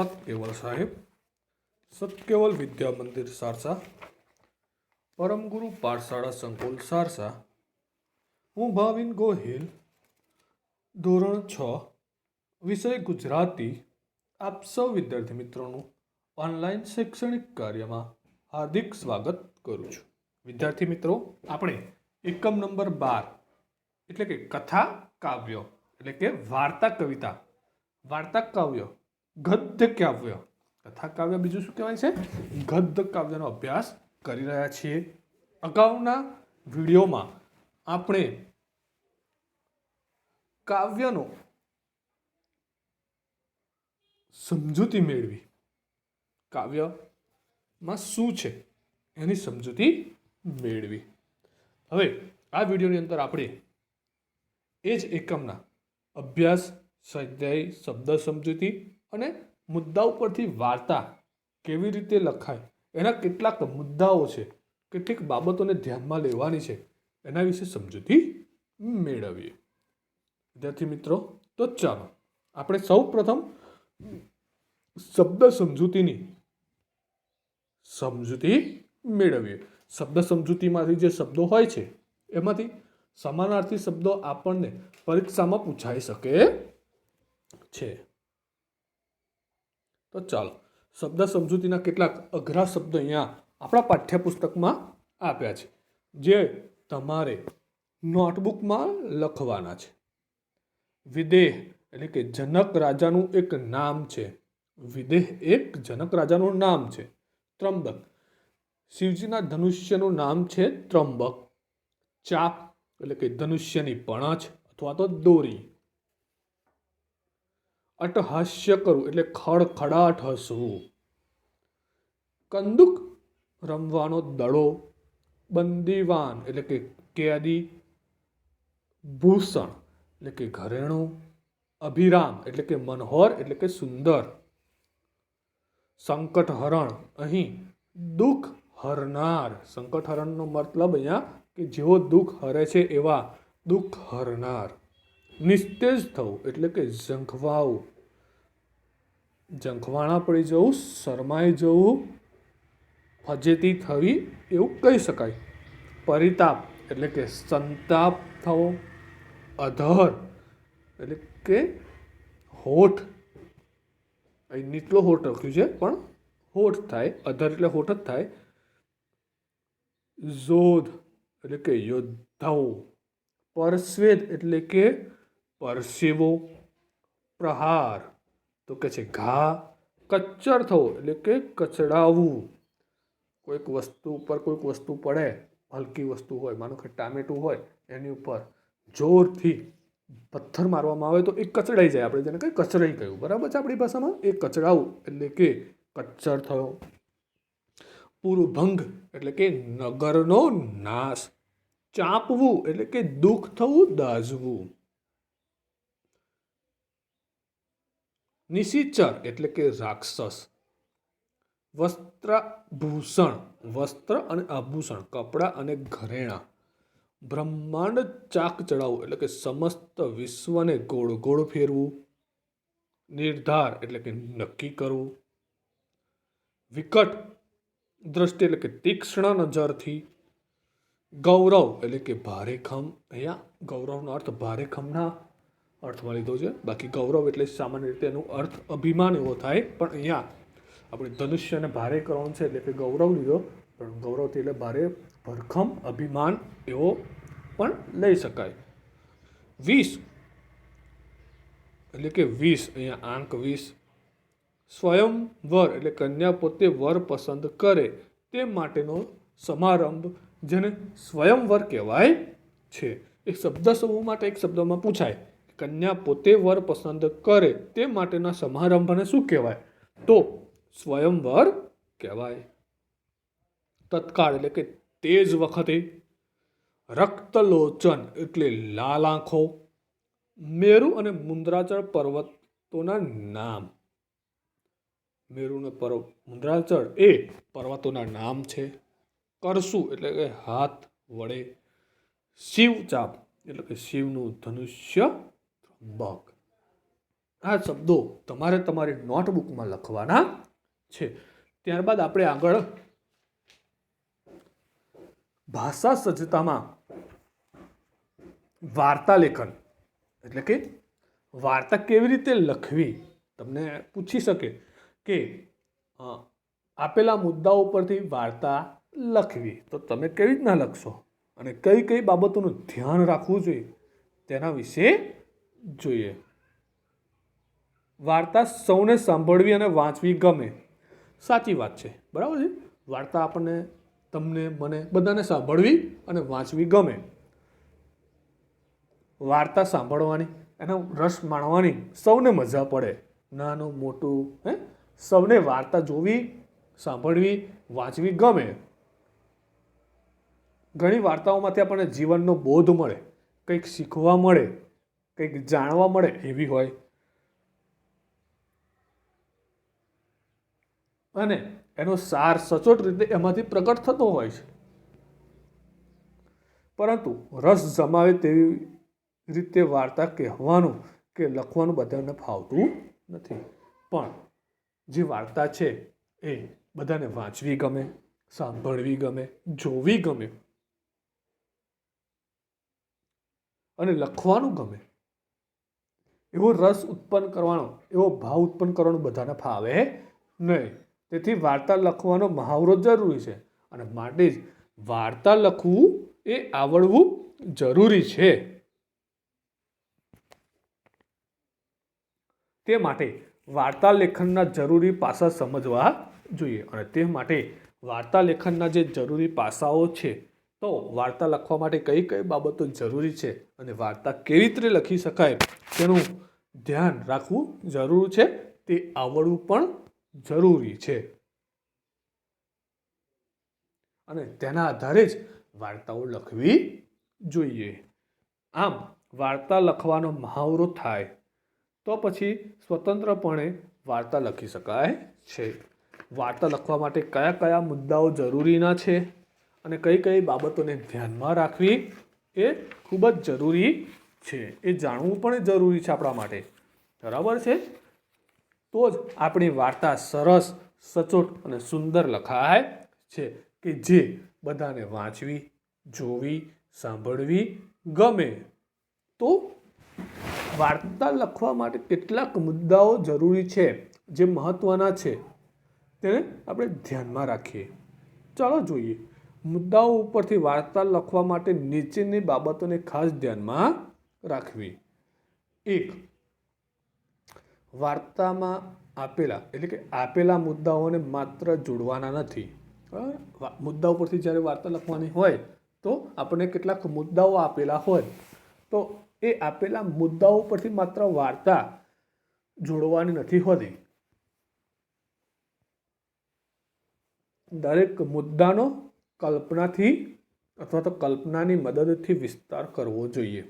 સતકેવલ સાહેબ સતકેવલ વિદ્યા મંદિર સારસા પરમગુરુ પાઠશાળા સંકુલ સારસા હું ભાવિન ગોહિલ ધોરણ છ વિષય ગુજરાતી આપ સૌ વિદ્યાર્થી મિત્રોનું ઓનલાઈન શૈક્ષણિક કાર્યમાં હાર્દિક સ્વાગત કરું છું વિદ્યાર્થી મિત્રો આપણે એકમ નંબર બાર, એટલે કે કથા કાવ્ય, એટલે કે વાર્તા કવિતા, વાર્તા કાવ્ય ગદ્ય કાવ્ય કથા કાવ્ય બીજું શું કહેવાય છે? ગદ્ય કાવ્યનો અભ્યાસ કરી રહ્યા છીએ. અગાઉના વિડીયોમાં આપણે કાવ્યનો સમજૂતી મેળવી. કાવ્યમાં શું છે એની સમજૂતી મેળવી. હવે આ વિડીયોની અંદર આપણે એ જ એકમના અભ્યાસ, સ્વાધ્યાય, શબ્દ સમજૂતી અને મુદ્દા ઉપરથી વાર્તા કેવી રીતે લખાય, એના કેટલાક મુદ્દાઓ છે કેટલીક બાબતોને ધ્યાનમાં લેવાની છે, એના વિશે સમજૂતી મેળવીએ. વિદ્યાર્થી મિત્રો, તો ચાલો આપણે સૌ પ્રથમ શબ્દ સમજૂતીની સમજૂતી મેળવીએ. શબ્દ સમજૂતીમાંથી જે શબ્દો હોય છે, એમાંથી સમાનાર્થી શબ્દો આપણને પરીક્ષામાં પૂછાઈ શકે છે. તો ચાલો, શબ્દ સમજૂતીના કેટલાક અઘરા શબ્દ અહીંયા આપણા પાઠ્યપુસ્તકમાં આપ્યા છે, જે તમારે નોટબુકમાં લખવાના છે. વિદેહ એટલે કે જનક રાજાનું એક નામ છે. વિદેહ એક જનક રાજાનું નામ છે. ત્રંબક. શિવજીના ધનુષ્યનું નામ છે ત્રંબક. ચાપ એટલે કે ધનુષ્યની પણછ અથવા તો દોરી. અટહાસ્ય કરવું એટલે ખડખડાટ હસવું કંદુક રમવાનો દડો, બંદીવાન એટલે કે કેદી, ભૂષણ એટલે કે ઘરેણું, અભિરામ એટલે કે મનોહર એટલે કે સુંદર. સંકટહરણ અહીં દુઃખ હરનાર. સંકટહરણનો મતલબ અહીંયા કે જેઓ દુઃખ હરે છે એવા દુઃખ હરનાર. નિસ્તેજ થવું એટલે કે ઝંખવાવું. ઝંખવાણા પડી જવું, શરમાઈ જવું, ફજેતી થવી એવું કહી શકાય. પરિતાપ એટલે કે સંતાપ થવો અધર એટલે કે હોઠ. અહીં નીચલો હોઠ રખ્યું છે, પણ હોઠ થાય અધર એટલે હોઠ જ થાય. ઝોધ એટલે કે યોદ્ધાઓ. પરસ્વેદ એટલે કે પરસેવો. પ્રહાર. તો કે છે, ઘા કચ્ચર થવો, એટલે કે કચડાવવું. કોઈક વસ્તુ ઉપર કોઈક વસ્તુ પડે, હલકી વસ્તુ હોય, માનો કે ટામેટું હોય, એની ઉપર જોરથી પથ્થર મારવામાં આવે તો એ કચડાઈ જાય. આપણે જેને કંઈ કચરાઈ કહ્યું. બરાબર છે આપણી ભાષામાં? એ કચડાવું, એટલે કે કચ્ચર થયો. પૂર્વભંગ એટલે કે નગરનો નાશ. ચાંપવું, એટલે કે દુઃખ થવું, દાઝવું. નિશિચર એટલે કે રાક્ષસ. વસ્ત્રાભૂષણ, વસ્ત્ર અને આભૂષણ, કપડાં અને ઘરેણાં. બ્રહ્માંડ ચાક ચડાવવું એટલે કે સમસ્ત વિશ્વને ગોળ ગોળ ફેરવું. નિર્ધાર એટલે કે નક્કી કરવું. વિકટ દ્રષ્ટિ એટલે કે તીક્ષ્ણ નજરથી. ગૌરવ એટલે કે ભારેખમ અહીંયા ગૌરવનો અર્થ ભારે ખમના. અર્થમાં લીધો છે. બાકી ગૌરવ એટલે સામાન્ય રીતે એનું અર્થ અભિમાન એવો થાય. પણ અહીંયા આપણે ધનુષ્યને ભારે કરવાનું છે એટલે કે ગૌરવ લીધો. પણ ગૌરવથી એટલે ભારે ભરખમ અભિમાન એવો પણ લઈ શકાય. વીસ. એટલે કે વીસ. અહીંયા આંક વીસ. સ્વયંવર એટલે કન્યા પોતે વર પસંદ કરે તે માટેનો સમારંભ જેને સ્વયંવર કહેવાય છે. એક શબ્દ સમૂહ માટે એક શબ્દમાં પૂછાય. કન્યા પોતે વર પસંદ કરે તે માટેના સમારંભને શું કહેવાય? તો સ્વયંવર કહેવાય. તત્કાળ એટલે કે તે જ વખતે રક્તલોચન એટલે લાલ આંખો, મેરુ અને મુંદ્રાચળ પર્વતોના નામ. મેરુનો પર્વ, મુંદ્રાચળ એ પર્વતોના નામ છે. કરસુ એટલે કે હાથ વડે શિવચાપ, એટલે કે શિવનું ધનુષ્ય બક. આ શબ્દો તમારે તમારી નોટબુકમાં લખવાના છે. ત્યારબાદ આપણે આગળ ભાષા સજ્જતામાં વાર્તા લેખન એટલે કે વાર્તા કેવી રીતે લખવી, તમને પૂછી શકે કે આપેલા મુદ્દાઓ પરથી વાર્તા લખવી. તો તમે કેવી રીતના લખશો? અને કઈ કઈ બાબતોનું ધ્યાન રાખવું જોઈએ? તેના વિશે જોઈએ. વાર્તા સૌને સાંભળવી અને વાંચવી ગમે. સાચી વાત છે. બરાબર છે? વાર્તા આપણને તમને, મને બધાને સાંભળવી અને વાંચવી ગમે. વાર્તા સાંભળવાની, એનો રસ માણવાની સૌને મજા પડે. નાનું, મોટું, હે? સૌને વાર્તા જોવી, સાંભળવી, વાંચવી ગમે. ઘણી વાર્તાઓમાંથી આપણને જીવનનો બોધ મળે, કંઈક શીખવા મળે. કંઈક જાણવા મળે એવી હોય. અને એનો સાર સચોટ રીતે એમાંથી પ્રગટ થતો હોય છે. પરંતુ રસ જમાવે તેવી રીતે વાર્તા કહેવાનું કે લખવાનું બધાને ફાવતું નથી. પણ જે વાર્તા છે એ બધાને વાંચવી ગમે, સાંભળવી ગમે, જોવી ગમે અને લખવાનું ગમે. એવો રસ ઉત્પન્ન કરવાનો, એવો ભાવ ઉત્પન્ન કરવાનો બધાને ફાવે નહીં. તેથી વાર્તા લખવાનો મહાવરો જરૂરી છે. અને માટે જ વાર્તા લખવું એ આવડવું જરૂરી છે. તે માટે વાર્તા લેખનના જરૂરી પાસા સમજવા જોઈએ. અને તે માટે વાર્તા લેખનના જે જરૂરી પાસાઓ છે તો વાર્તા લખવા માટે કઈ કઈ બાબતો જરૂરી છે અને વાર્તા કેવી રીતે લખી શકાય તેનું ધ્યાન રાખવું જરૂર છે, તે આવડવું પણ જરૂરી છે. અને તેના આધારે જ વાર્તાઓ લખવી જોઈએ. આમ, વાર્તા લખવાનો મહાવરો થાય, તો પછી સ્વતંત્રપણે વાર્તા લખી શકાય છે. વાર્તા લખવા માટે કયા કયા મુદ્દાઓ જરૂરીના છે? અને કઈ કઈ બાબતોને ધ્યાનમાં રાખવી એ ખૂબ જ જરૂરી છે. એ જાણવું પણ જરૂરી છે આપણા માટે. બરાબર છે? તો જ આપણી વાર્તા સરસ, સચોટ અને સુંદર લખાય છે કે જે બધાને વાંચવી, જોવી, સાંભળવી ગમે. તો વાર્તા લખવા માટે કેટલાક મુદ્દાઓ જરૂરી છે જે મહત્ત્વના છે. તેને આપણે ધ્યાનમાં રાખીએ. ચાલો જોઈએ. મુદ્દાઓ ઉપરથી વાર્તા લખવા માટે નીચેની બાબતોને ખાસ ધ્યાનમાં રાખવી. એક, વાર્તામાં આપેલા, એટલે કે આપેલા મુદ્દાઓને માત્ર જોડવાના નથી? મુદ્દા ઉપરથી જ્યારે વાર્તા લખવાની હોય, તો આપણને કેટલાક મુદ્દાઓ આપેલા હોય. તો એ આપેલા મુદ્દાઓ પરથી માત્ર વાર્તા જોડવાની નથી હોતી. દરેક મુદ્દાનો કલ્પનાથી અથવા તો કલ્પનાની મદદથી વિસ્તાર કરવો જોઈએ.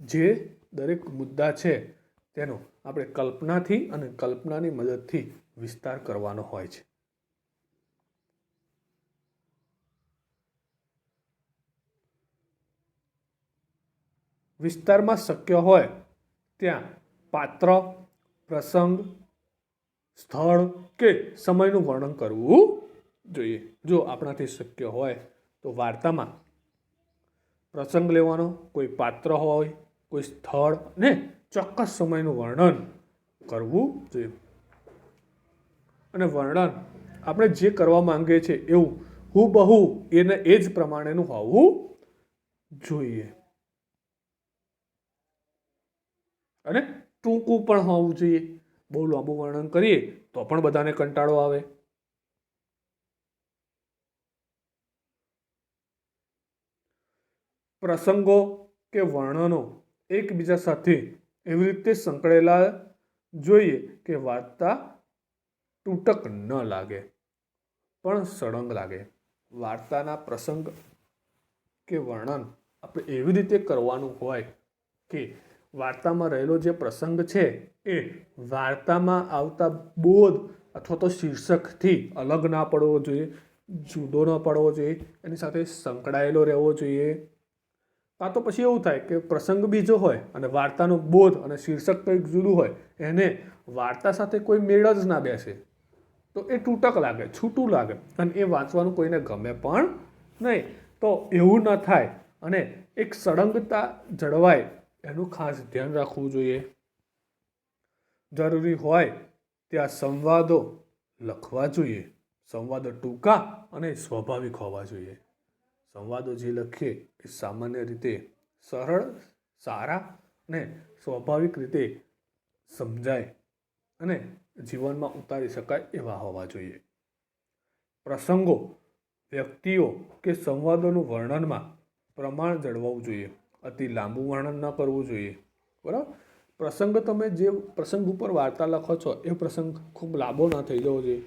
જે દરેક મુદ્દા છે, તેનો આપણે કલ્પનાથી અને કલ્પનાની મદદથી વિસ્તાર કરવાનો હોય છે. વિસ્તારમાં શક્ય હોય ત્યાં પાત્ર, પ્રસંગ, સ્થળ કે સમયનું વર્ણન કરવું જોઈએ. જો આપણાથી શક્ય હોય તો વાર્તામાં પ્રસંગ લેવાનો, કોઈ પાત્ર હોય, કોઈ સ્થળ ને ચોક્કસ સમયનું વર્ણન કરવું જોઈએ. અને વર્ણન આપણે જે કરવા માંગીએ છીએ એવું હુબહુ એને એ જ પ્રમાણેનું હોવું જોઈએ. અને ટૂંકું પણ હોવું જોઈએ. બહુ લાંબુ વર્ણન કરીએ તો પણ બધાને કંટાળો આવે. પ્રસંગો કે વર્ણનો એકબીજા સાથે એવી રીતે સંકળેલા જોઈએ કે વાર્તા તૂટક ન લાગે, પણ સળંગ લાગે. વાર્તાના પ્રસંગ કે વર્ણન આપણે એવી રીતે કરવાનું હોય કે વાર્તામાં રહેલો જે પ્રસંગ છે એ વાર્તામાં આવતા બોધ અથવા તો શીર્ષકથી અલગ ના પડવો જોઈએ, જુદો ન પડવો જોઈએ, એની સાથે સંકળાયેલો રહેવો જોઈએ. કાં તો પછી એવું થાય કે પ્રસંગ બીજો હોય અને વાર્તાનો બોધ અને શીર્ષક કંઈક જુદું હોય, એને વાર્તા સાથે કોઈ મેળ જ ના બેસે. તો એ તૂટક લાગે, છૂટું લાગે અને એ વાંચવાનું કોઈને ગમે પણ નહીં. તો એવું ન થાય અને એક સળંગતા જળવાય, એનું ખાસ ધ્યાન રાખવું જોઈએ. જરૂરી હોય ત્યાં સંવાદો લખવા જોઈએ. સંવાદો ટૂંકા અને સ્વાભાવિક હોવા જોઈએ. સંવાદો જે લખીએ એ સામાન્ય રીતે સરળ, સારા અને સ્વાભાવિક રીતે સમજાય અને જીવનમાં ઉતારી શકાય એવા હોવા જોઈએ. પ્રસંગો, વ્યક્તિઓ કે સંવાદોનું વર્ણનમાં પ્રમાણ જળવાવું જોઈએ. અતિ લાંબુ વર્ણન ન કરવું જોઈએ. બરાબર? પ્રસંગ તમે જે પ્રસંગ ઉપર વાર્તા લખો છો, એ પ્રસંગ ખૂબ લાંબો ન થઈ જવો જોઈએ.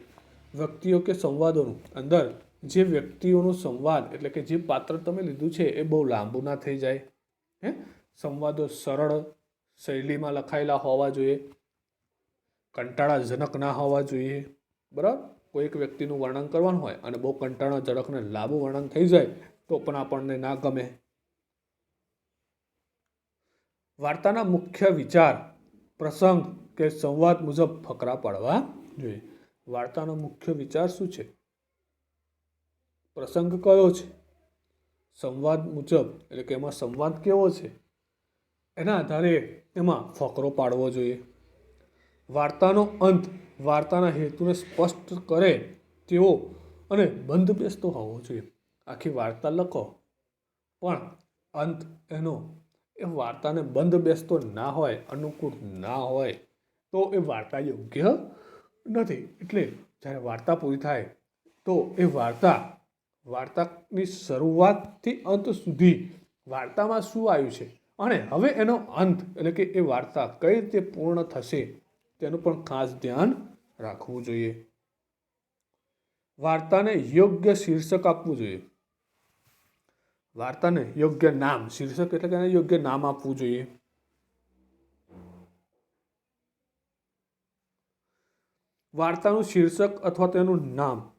વ્યક્તિઓ કે સંવાદોનું અંદર જે વ્યક્તિઓનો સંવાદ, એટલે કે જે પાત્ર તમે લીધું છે, એ બહુ લાંબુ ના થઈ જાય. હે? સંવાદો સરળ શૈલીમાં લખાયેલા હોવા જોઈએ. કંટાળાજનક ના હોવા જોઈએ. બરાબર? કોઈક વ્યક્તિનું વર્ણન કરવાનું હોય અને બહુ કંટાળાજનક ને લાંબુ વર્ણન થઈ જાય, તો પણ આપણને ના ગમે. વાર્તાના મુખ્ય વિચાર, પ્રસંગ કે સંવાદ મુજબ ફકરા પાડવા જોઈએ. વાર્તાનો મુખ્ય વિચાર શું છે? પ્રસંગ કયો છે? સંવાદ મુજબ, એટલે કે એમાં સંવાદ કેવો છે? એના આધારે એમાં ફકરો પાડવો જોઈએ. વાર્તાનો અંત, વાર્તાના હેતુને સ્પષ્ટ કરે તેવો અને બંધ બેસતો હોવો જોઈએ. આખી વાર્તા લખો. પણ અંત એનો, એ વાર્તાને બંધ બેસતો ના હોય, અનુકૂળ ના હોય, તો એ વાર્તા યોગ્ય નથી. એટલે જ્યારે વાર્તા પૂરી થાય, તો એ વાર્તા વાર્તાની શરૂઆતથી અંત સુધી વાર્તામાં શું આવ્યું છે? અને હવે એનો અંત, એટલે કે એ વાર્તા કઈ રીતે પૂર્ણ થશે, તેનું પણ ખાસ ધ્યાન રાખવું જોઈએ. વાર્તાને યોગ્ય શીર્ષક આપવું જોઈએ. વાર્તાને યોગ્ય નામ, શીર્ષક એટલે કે એને યોગ્ય નામ આપવું જોઈએ. વાર્તાનું શીર્ષક અથવા તેનું નામ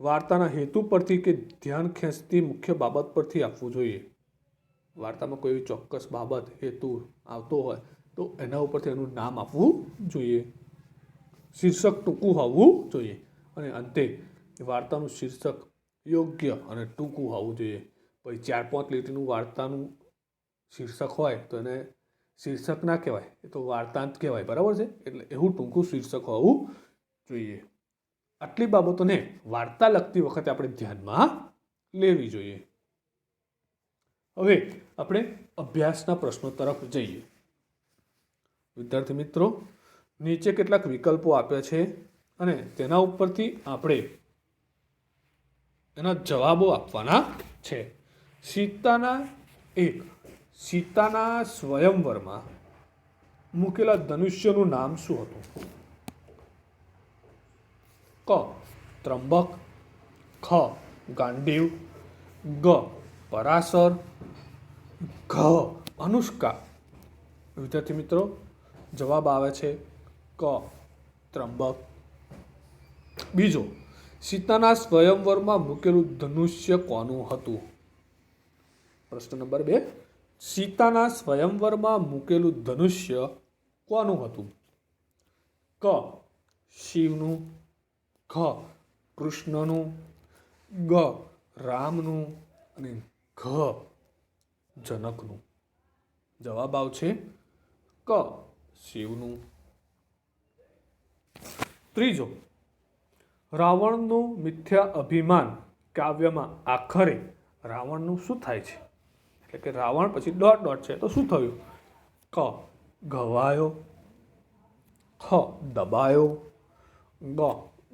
વાર્તાના હેતુ પરથી કે ધ્યાન ખેંચતી મુખ્ય બાબત પરથી આપવું જોઈએ? વાર્તામાં કોઈ એવી ચોક્કસ બાબત, હેતુ આવતો હોય તો એના ઉપરથી એનું નામ આપવું જોઈએ. શીર્ષક ટૂંકું હોવું જોઈએ. અને અંતે, વાર્તાનું શીર્ષક યોગ્ય અને ટૂંકું હોવું જોઈએ. પછી ચાર પાંચ લીટીનું વાર્તાનું શીર્ષક હોય તો એને શીર્ષક ના કહેવાય, એ તો વાર્તાંત કહેવાય, બરાબર છે? એટલે એવું ટૂંકું શીર્ષક હોવું જોઈએ. આટલી બાબતોને વાર્તા લખતી વખતે આપણે ધ્યાનમાં લેવી જોઈએ. હવે આપણે અભ્યાસના પ્રશ્નો તરફ જઈએ. વિદ્યાર્થી મિત્રો, નીચે કેટલાક વિકલ્પો આપ્યા છે અને તેના ઉપરથી આપણે એના જવાબો આપવાના છે. સીતાના એક, સીતાના સ્વયંવરમાં મૂકેલા ધનુષ્યનું નામ શું હતું? ક ત્રંબક ખ, ગાંડીવ, ગ, પરાશર, ઘ, અનુષ્કા. વિદ્યાર્થી મિત્રો, જવાબ આવે છે ક ત્રંબક બીજો, સીતાના સ્વયંવરમાં મૂકેલું ધનુષ્ય કોનું હતું? પ્રશ્ન નંબર બે, સીતાના સ્વયંવરમાં મૂકેલું ધનુષ્ય કોનું હતું? ક, શિવનું ખ, કૃષ્ણનું, ગ, રામનું અને ઘ, જનકનું. જવાબ આવશે ક, શિવનું. ત્રીજો, રાવણનું મિથ્યા અભિમાન કાવ્યમાં આખરે રાવણનું શું થાય છે? એટલે કે રાવણ પછી ડોટ ડોટ છે, તો શું થયું? ક, ઘવાયો ખ દબાયો, ગ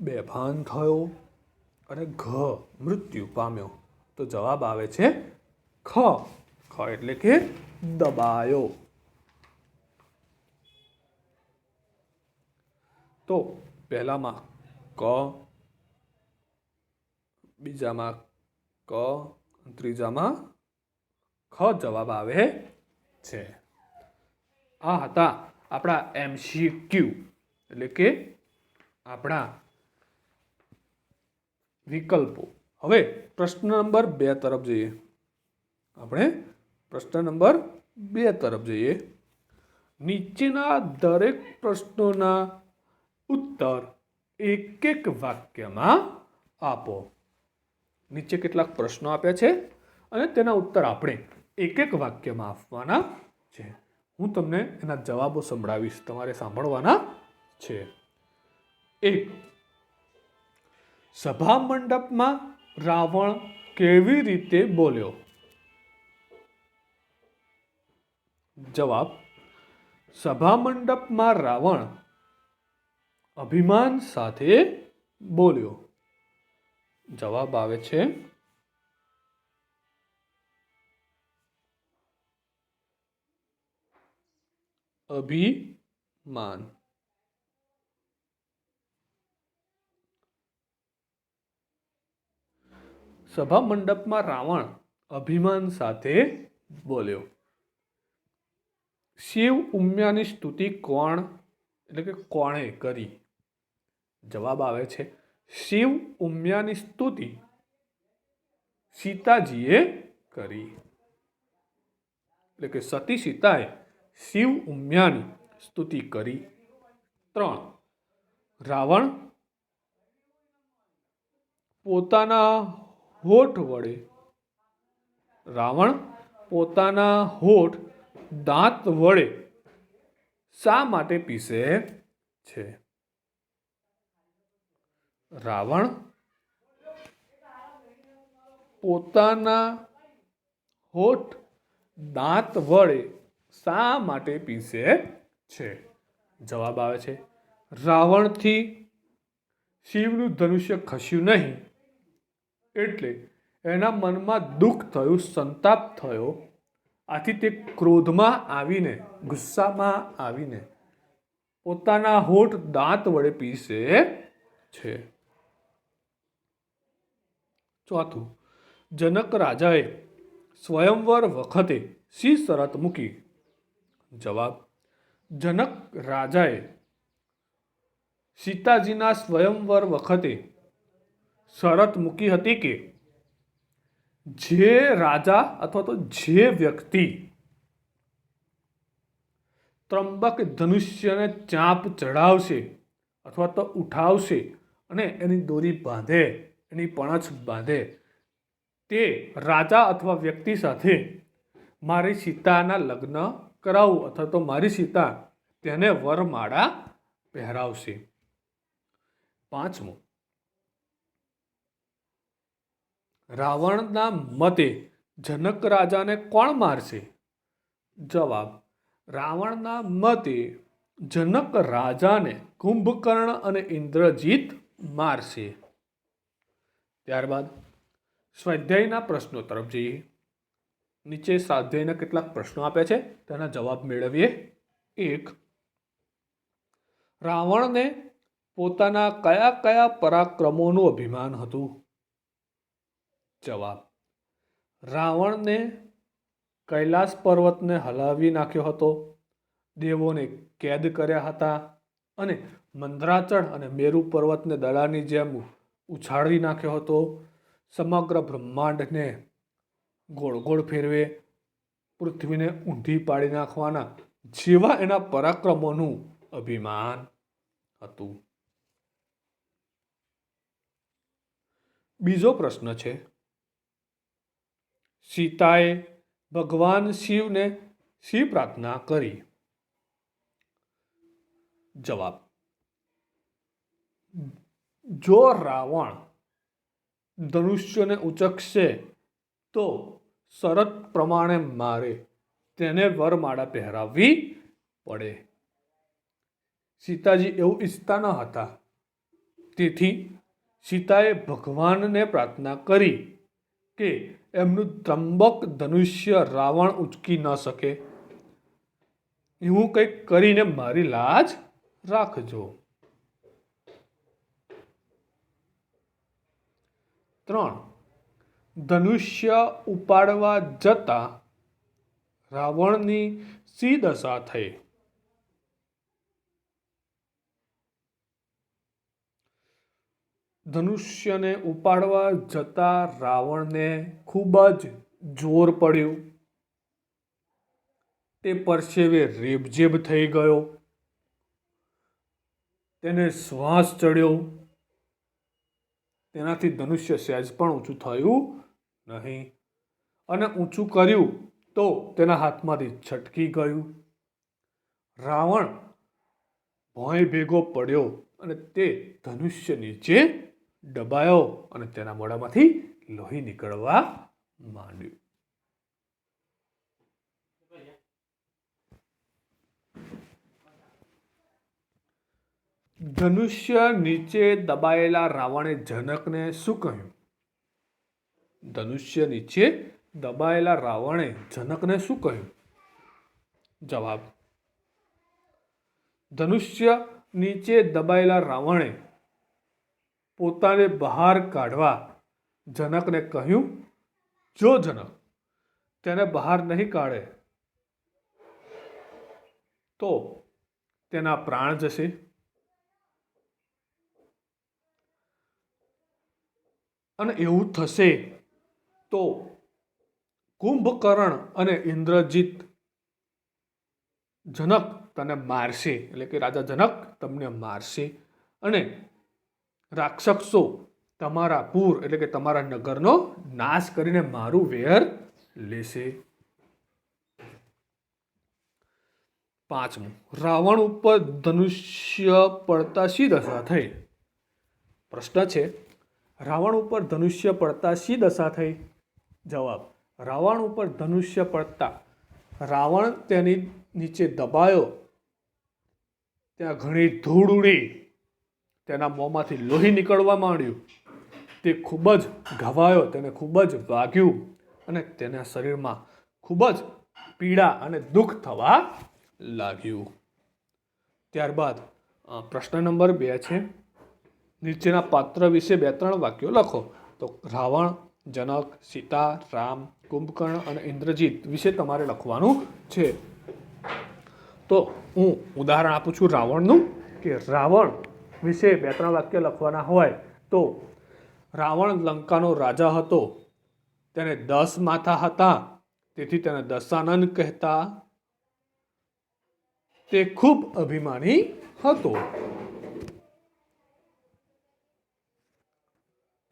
બેભાન થયો અને ઘ મૃત્યુ પામ્યો. તો જવાબ આવે છે ખ. ખ એટલે કે દબાયો. તો પહેલામાં ક, બીજામાં ક, ત્રીજામાં ખ જવાબ આવે છે. આ હતા આપણા એમસીક્યુ એટલે કે આપણા વિકલ્પો. હવે પ્રશ્ન નંબર બે તરફ જઈએ. આપણે પ્રશ્ન નંબર બે તરફ જઈએ. નીચેના દરેક પ્રશ્નોના ઉત્તર એક એક વાક્યમાં આપો. નીચે કેટલાક પ્રશ્નો આપ્યા છે અને તેના ઉત્તર આપણે એક એક વાક્યમાં આપવાના છે. હું તમને એના જવાબો સંભળાવીશ, તમારે સાંભળવાના છે. એક સભા મંડપમાં રાવણ કેવી રીતે બોલ્યો? જવાબ સભા મંડપમાં રાવણ અભિમાન સાથે બોલ્યો. જવાબ આવે છે, અભિમાન. સભા મંડપમાં રાવણ અભિમાન સાથે બોલ્યો. શિવ ઉમિયાની સ્તુતિ કોણ? એટલે કે કોણે કરી? જવાબ આવે છે, શિવ ઉમિયાની સ્તુતિ સીતાજીએ કરી. એટલે કે સતી સીતાએ શિવ ઉમિયાની સ્તુતિ કરી. ત્રણ, રાવણ પોતાના હોઠ વડે. રાવણ પોતાના હોઠ દાંત વડે શા માટે પીસે છે? રાવણ પોતાના હોઠ દાંત વડે શા માટે પીસે છે? જવાબ આવે છે, રાવણથી શિવનું ધનુષ્ય ખસ્યું નહીં. એટલે એના મનમાં દુઃખ થયું, સંતાપ થયો. આથી તે ક્રોધમાં આવીને, ગુસ્સામાં આવીને પોતાના હોઠ દાંત વડે પીસે છે. ચોથું, જનક રાજાએ સ્વયંવર વખતે સી શરત મૂકી? જવાબ, જનક રાજાએ સીતાજીના સ્વયંવર વખતે શરત મૂકી હતી કે જે રાજા અથવા તો જે વ્યક્તિ ત્રંબક ધનુષ્યને ચાંપ ચડાવશે અથવા તો ઉઠાવશે અને એની દોરી બાંધે, એની પણછ બાંધે, તે રાજા અથવા વ્યક્તિ સાથે મારી સીતાના લગ્ન કરાવું અથવા તો મારી સીતા તેને વરમાળા પહેરાવશે. પાંચમું રાવણના મતે જનક રાજાને કોણ મારશે? જવાબ, રાવણના મતે જનક રાજાને કુંભકર્ણ અને ઇન્દ્રજીત મારશે. ત્યારબાદ સ્વાધ્યાયના પ્રશ્નો તરફ જઈએ. નીચે સ્વાધ્યાયના કેટલાક પ્રશ્નો આપ્યા છે, તેના જવાબ મેળવીએ. એક, રાવણને પોતાના કયા કયા પરાક્રમોનું અભિમાન હતું? જવાબ. રાવણને કૈલાસ પર્વતને હલાવી નાખ્યો હતો. દેવોને કેદ કર્યા હતા અને મંદરાચળ અને મેરુ પર્વતને દડાની જેમ ઉછાળી નાખ્યો હતો. સમગ્ર બ્રહ્માંડને ગોળ ગોળ ફેરવે, પૃથ્વીને ઊંધી પાડી નાખવાના જેવા એના પરાક્રમોનું અભિમાન હતું. બીજો પ્રશ્ન છે સીતાએ ભગવાન શિવને શી પ્રાર્થના કરી. જવાબ. જો રાવણ ધનુષ્યને ઉચકશે તો શરત પ્રમાણે મારે તેને વરમાળા પહેરાવવી પડે. સીતાજી એવું ઈચ્છતા ન હતા. તેથી સીતાએ ભગવાનને પ્રાર્થના કરી કે એમનું ત્રંબક ધનુષ્ય રાવણ ઉચકી ન શકે. એવું કંઈક કરીને મારી લાજ રાખજો. ત્રણ. ધનુષ્ય ઉપાડવા જતા રાવણની સી દશા થઈ. ધનુષ્યને ઉપાડવા જતા રાવણને ખૂબ જ જોર પડ્યું. તે પરસેવે રેબઝેબ થઈ ગયો. તેને શ્વાસ ચડ્યો. તેનાથી ધનુષ્ય સહેજ પણ ઊંચું થયું નહીં અને ઊંચું કર્યું તો તેના હાથમાંથી છટકી ગયું. રાવણ ભોંય ભેગો પડ્યો અને તે ધનુષ્ય નીચે દબાયો અને તેના મોઢામાંથી લોહી નીકળવા માંડ્યું. ધનુષ્ય નીચે દબાયેલા રાવણે જનકને શું કહ્યું? ધનુષ્ય નીચે દબાયેલા રાવણે જનકને શું કહ્યું? જવાબ, ધનુષ્ય નીચે દબાયેલા રાવણે પોતાને બહાર કાઢવા જનકને કહ્યું, જો જનક, તેને બહાર નહીં કાઢે, તો તેના પ્રાણ જશે. અને એવું થશે તો કુંભકર્ણ અને ઇન્દ્રજીત જનક તને મારશે. એટલે કે રાજા જનક તમને મારશે. અને રાક્ષસો તમારા પૂર એટલે કે તમારા નગરનો નાશ કરીને મારું વેર લેશે. પાંચમું, રાવણ ઉપર ધનુષ્ય પડતા શી દશા થઈ. પ્રશ્ન છે, રાવણ ઉપર ધનુષ્ય પડતા શી દશા થઈ? જવાબ, રાવણ ઉપર ધનુષ્ય પડતા રાવણ તેની નીચે દબાયો. ત્યાં ઘણી ધૂળ ઉડી. તેના મોંમાંથી લોહી નીકળવા માંડ્યું. તે ખૂબ જ ઘવાયો, તેને ખૂબ જ વાગ્યું અને તેના શરીરમાં ખૂબ જ પીડા અને દુઃખ થવા લાગ્યું. ત્યારબાદ પ્રશ્ન નંબર બે છે. નીચેના પાત્ર વિશે બે ત્રણ વાક્યો લખો. તો રાવણ, જનક, સીતા, રામ, કુંભકર્ણ અને ઇન્દ્રજીત વિશે તમારે લખવાનું છે. તો હું ઉદાહરણ આપું છું રાવણનું કે રાવણ વિશે બે ત્રણ વાક્ય લખવાના હોય તો, રાવણ લંકાનો રાજા હતો. તેને દસ માથા હતા. તેથી તેને દશાનંદ કહેતા. તે ખૂબ અભિમાની હતો.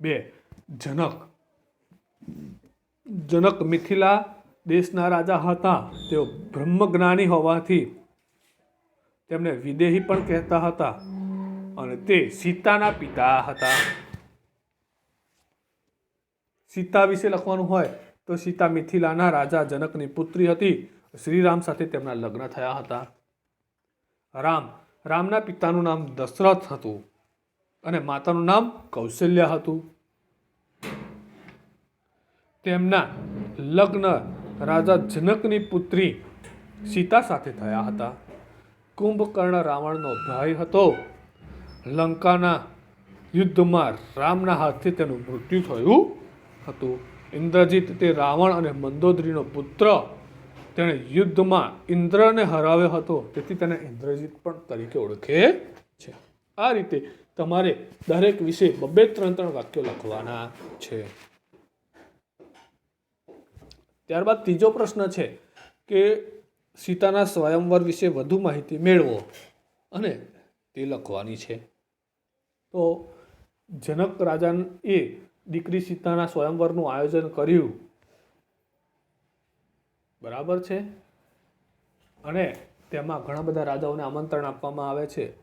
બે, જનક. જનક મિથિલા દેશના રાજા હતા. તેઓ બ્રહ્મજ્ઞાની હોવાથી તેમને વિદેહી પણ કહેતા હતા. અને તે સીતાના પિતા હતા. સીતા વિશે લખવાનું હોય તો સીતા મિથિલાના રાજા જનકની પુત્રી હતી. શ્રીરામ સાથે તેમના લગ્ન થયા હતા. રામ, રામના પિતાનું નામ દશરથ હતું અને માતાનું નામ કૌશલ્યા હતું. તેમના લગ્ન રાજા જનકની પુત્રી સીતા સાથે થયા હતા. કુંભકર્ણ રાવણનો ભાઈ હતો. લંકાના યુદ્ધમાં રામના હાથથી તેનું મૃત્યુ થયું હતું. ઇન્દ્રજીત તે રાવણ અને મંદોદરીનો પુત્ર તેણે યુદ્ધમાં ઇન્દ્રને હરાવ્યો હતો. તેથી તેને ઇન્દ્રજીત પણ તરીકે ઓળખે છે. આ રીતે તમારે દરેક વિશે બબ્બે ત્રણ ત્રણ વાક્યો લખવાના છે. ત્યારબાદ ત્રીજો પ્રશ્ન છે કે સીતાના સ્વયંવર વિશે વધુ માહિતી મેળવો. અને તે લખવાની છે. તો જનક રાજાએ દીકરી સીતાના સ્વયંવરનું આયોજન કર્યું. બરાબર છે? અને તેમાં ઘણા બધા રાજાઓને આમંત્રણ આપવામાં આવે છે.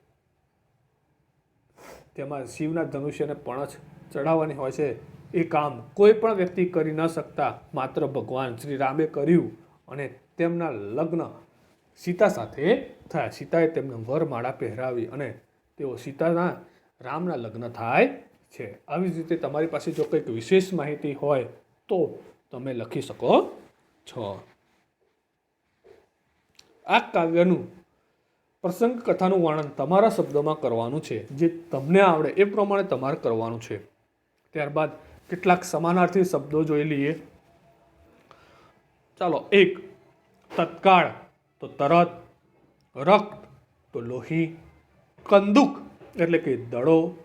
તેમાં શિવના ધનુષ્યને પણછ ચઢાવવાની હોય છે. એ કામ કોઈ પણ વ્યક્તિ કરી ન શકતા માત્ર ભગવાન શ્રી રામે કર્યું અને તેમના લગ્ન સીતા સાથે થયા સીતાએ તેમને વરમાળા પહેરાવી અને તેઓ સીતાના રામના લગ્ન થાય છે. આવી જ રીતે તમારી પાસે જો કંઈક વિશેષ માહિતી હોય તો તમે લખી શકો છો. આ કાવ્યનું પ્રસંગ કથાનું વર્ણન તમારા શબ્દોમાં કરવાનું છે, જે તમને આવડે એ પ્રમાણે તમારે કરવાનું છે. ત્યારબાદ કેટલાક સમાનાર્થી શબ્દો જોઈ લઈએ. ચાલો, એક, તત્કાળ, તો તરત રક્ત તો લોહી, કંદુક એટલે કે દડો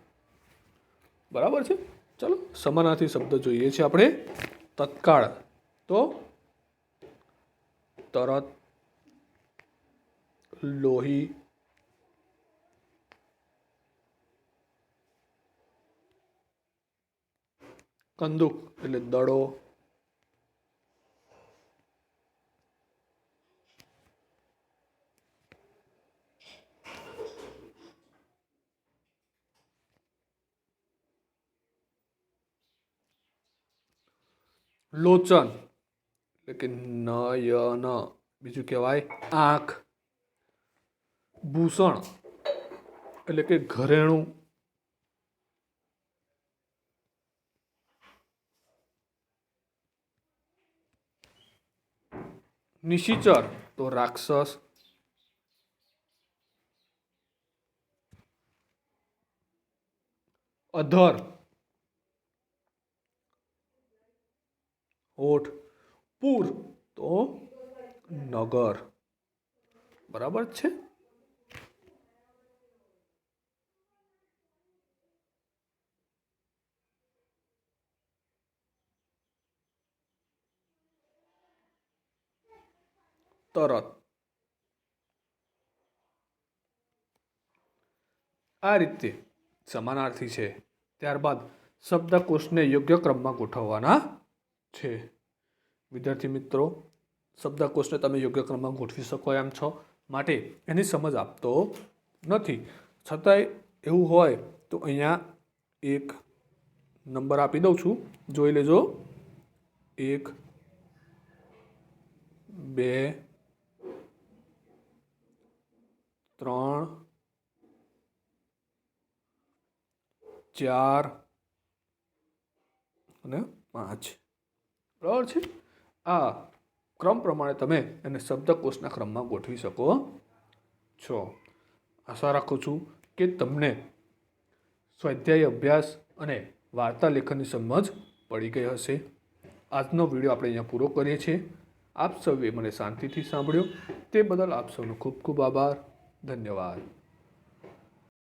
બરાબર છે? ચાલો, સમાનાર્થી શબ્દ જોઈએ છે આપણે. તત્કાળ. તો તરત લોહી, કંદુક એટલે દડો લોચન. એટલે કે નયન બીજું કહેવાય આંખ. ભૂષણ. એટલે કે ઘરેણું. નિશિચર. તો રાક્ષસ. અધર. ઓઠ. પૂર તો નગર. બરાબર છે? તરત. આ રીતે સમાનાર્થી છે. ત્યારબાદ શબ્દકોશને યોગ્ય ક્રમમાં ગોઠવવાના છે. વિદ્યાર્થી મિત્રો, શબ્દકોશને તમે યોગ્ય ક્રમમાં ગોઠવી શકો એમ છો. માટે એની સમજ આપતો નથી. છતાંય એવું હોય તો અહીંયા એક નંબર આપી દઉં છું. જોઈ લેજો. એક, બે, ત્રણ, ચાર અને પાંચ. બરાબર છે? આ ક્રમ પ્રમાણે તમે એને શબ્દકોશના ક્રમમાં ગોઠવી શકો છો. આશા રાખું છું કે તમને સ્વાધ્યાય અભ્યાસ અને વાર્તા લેખનની સમજ પડી ગઈ હશે. આજનો વીડિયો આપણે અહીંયા પૂરો કરીએ છીએ. આપ સૌએ મને શાંતિથી સાંભળ્યો. તે બદલ આપ સૌનો ખૂબ ખૂબ આભાર. ધન્યવાદ.